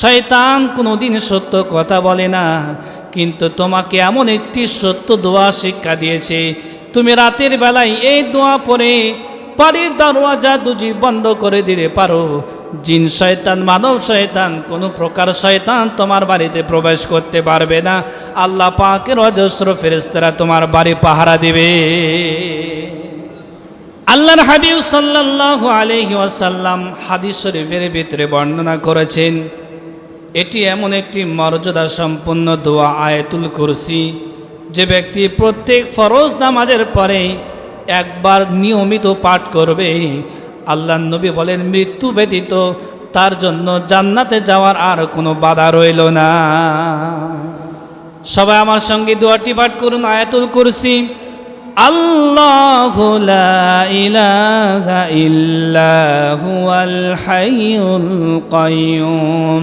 শয়তান কোনোদিন সত্য কথা বলে না, কিন্তু তোমাকে এমন একটি সত্য দোয়া শিক্ষা দিয়েছে, তুমি রাতের বেলায় এই দোয়া পরে বাড়ির দরওয়াজা দুজি বন্ধ করে দিতে পারো। জিন শয়তান, মানব শয়তান, কোনো প্রকার শয়তান তোমার বাড়িতে প্রবেশ করতে পারবে না। আল্লাহ পাকের অজস্র ফেরেস্তারা তোমার বাড়ি পাহারা দিবে। আল্লাহর হাবিব সাল্লাল্লাহু আলাইহি ওয়াসাল্লাম হাদিস শরীফের ভিতরে বর্ণনা করেছেন এটি এমন একটি মর্যাদা সম্পন্ন দোয়া আয়াতুল কুরসি, যে ব্যক্তি প্রত্যেক ফরজ নামাজের পরে একবার নিয়মিত পাঠ করবে। আল্লাহ নবী বলেন, মৃত্যু ব্যতীত তার জন্য জান্নাতে যাওয়ার আর কোনো বাধা রইল না। সবাই আমার সঙ্গে দোয়াটি পাঠ করুন, আয়াতুল কুরসি। আল্লাহ লা ইলাহা ইল্লা হুয়াল হাইয়ুল কাইয়ুম।